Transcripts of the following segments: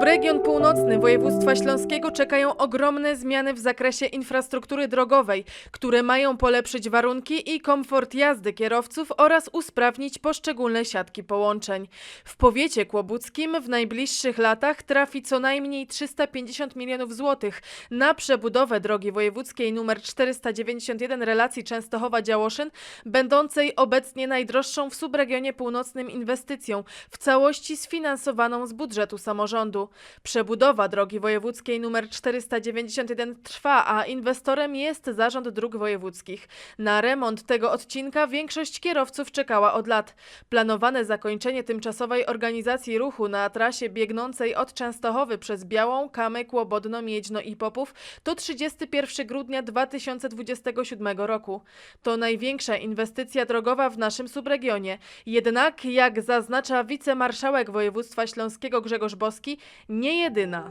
Subregion północny województwa śląskiego czekają ogromne zmiany w zakresie infrastruktury drogowej, które mają polepszyć warunki i komfort jazdy kierowców oraz usprawnić poszczególne siatki połączeń. W powiecie kłobuckim w najbliższych latach trafi co najmniej 350 milionów złotych na przebudowę drogi wojewódzkiej nr 491 relacji Częstochowa-Działoszyn, będącej obecnie najdroższą w subregionie północnym inwestycją, w całości sfinansowaną z budżetu samorządu. Przebudowa drogi wojewódzkiej nr 491 trwa, a inwestorem jest Zarząd Dróg Wojewódzkich. Na remont tego odcinka większość kierowców czekała od lat. Planowane zakończenie tymczasowej organizacji ruchu na trasie biegnącej od Częstochowy przez Białą, Kamyk, Łobodno, Miedźno i Popów to 31 grudnia 2027 roku. To największa inwestycja drogowa w naszym subregionie. Jednak, jak zaznacza wicemarszałek województwa śląskiego Grzegorz Boski, nie jedyna.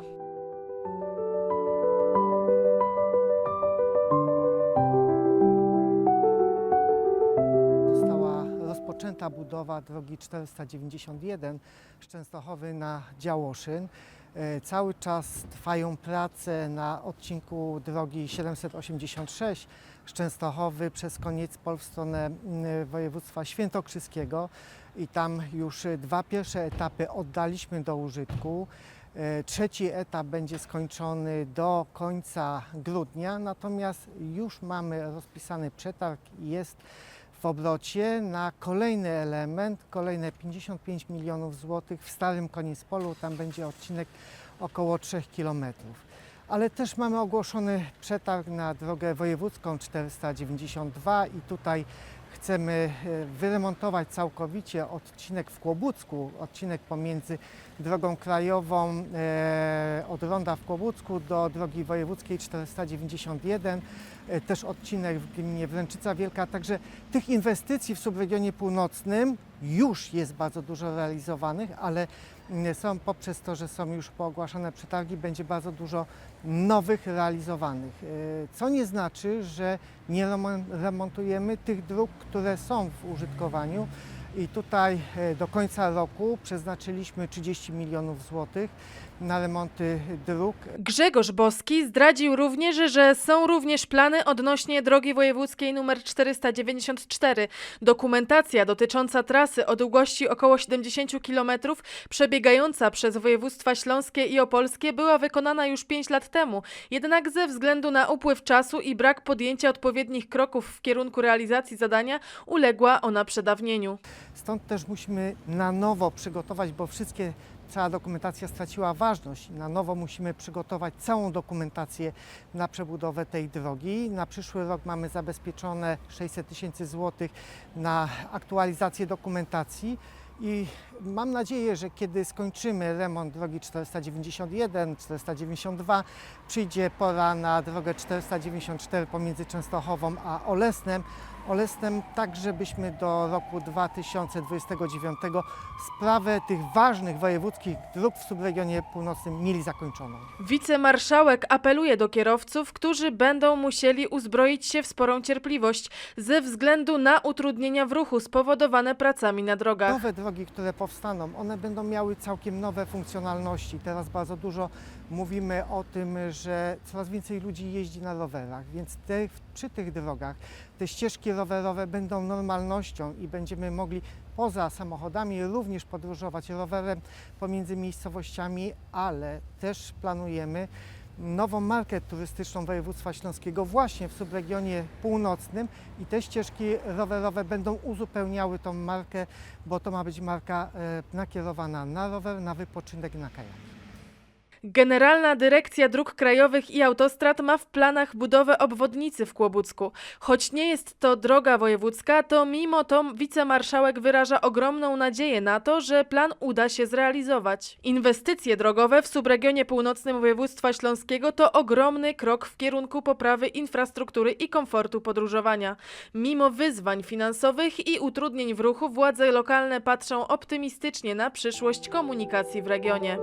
Została rozpoczęta budowa drogi 491 z Częstochowy na Działoszyn. E, Cały czas trwają prace na odcinku drogi 786 z Częstochowy przez koniec Pol w stronę województwa świętokrzyskiego i tam już dwa pierwsze etapy oddaliśmy do użytku. E, Trzeci etap będzie skończony do końca grudnia, natomiast już mamy rozpisany przetarg i jest w obrocie na kolejny element, kolejne 55 milionów złotych w Starym Konispolu. Tam będzie odcinek około 3 kilometrów. Ale też mamy ogłoszony przetarg na drogę wojewódzką 492 i tutaj chcemy e, wyremontować całkowicie odcinek w Kłobucku, odcinek pomiędzy drogą krajową e, od Ronda w Kłobucku do drogi wojewódzkiej 491, e, też odcinek w gminie Wręczyca Wielka. Także tych inwestycji w subregionie północnym już jest bardzo dużo realizowanych, ale są poprzez to, że są już poogłaszane przetargi, będzie bardzo dużo nowych realizowanych. E, Co nie znaczy, że nie remon- remontujemy tych dróg, które są w użytkowaniu. I tutaj e, do końca roku przeznaczyliśmy 30 milionów złotych na remonty dróg. Grzegorz Boski zdradził również, że są również plany odnośnie drogi wojewódzkiej nr 494. Dokumentacja dotycząca trasy o długości około 70 km przebiegająca przez województwa śląskie i opolskie była wykonana już 5 lat temu. Jednak ze względu na upływ czasu i brak podjęcia odpowiednich kroków w kierunku realizacji zadania uległa ona przedawnieniu. Stąd też musimy na nowo przygotować, bo wszystkie, cała dokumentacja straciła ważność. Na nowo musimy przygotować całą dokumentację na przebudowę tej drogi. Na przyszły rok mamy zabezpieczone 600 tysięcy złotych na aktualizację dokumentacji. I mam nadzieję, że kiedy skończymy remont drogi 491, 492, przyjdzie pora na drogę 494 pomiędzy Częstochową a Olesnem. Olesnem tak, żebyśmy do roku 2029 sprawę tych ważnych wojewódzkich dróg w subregionie północnym mieli zakończoną. Wicemarszałek apeluje do kierowców, którzy będą musieli uzbroić się w sporą cierpliwość ze względu na utrudnienia w ruchu spowodowane pracami na drogach. Nowe drogi, które powstaną, one będą miały całkiem nowe funkcjonalności. Teraz bardzo dużo mówimy o tym, że coraz więcej ludzi jeździ na rowerach, więc te, przy tych drogach te ścieżki rowerowe będą normalnością i będziemy mogli poza samochodami również podróżować rowerem pomiędzy miejscowościami, ale też planujemy nową markę turystyczną województwa śląskiego właśnie w subregionie północnym i te ścieżki rowerowe będą uzupełniały tą markę, bo to ma być marka e, nakierowana na rower, na wypoczynek, na kajak. Generalna Dyrekcja Dróg Krajowych i Autostrad ma w planach budowę obwodnicy w Kłobucku. Choć nie jest to droga wojewódzka, to mimo to wicemarszałek wyraża ogromną nadzieję na to, że plan uda się zrealizować. Inwestycje drogowe w subregionie północnym województwa śląskiego to ogromny krok w kierunku poprawy infrastruktury i komfortu podróżowania. Mimo wyzwań finansowych i utrudnień w ruchu, władze lokalne patrzą optymistycznie na przyszłość komunikacji w regionie.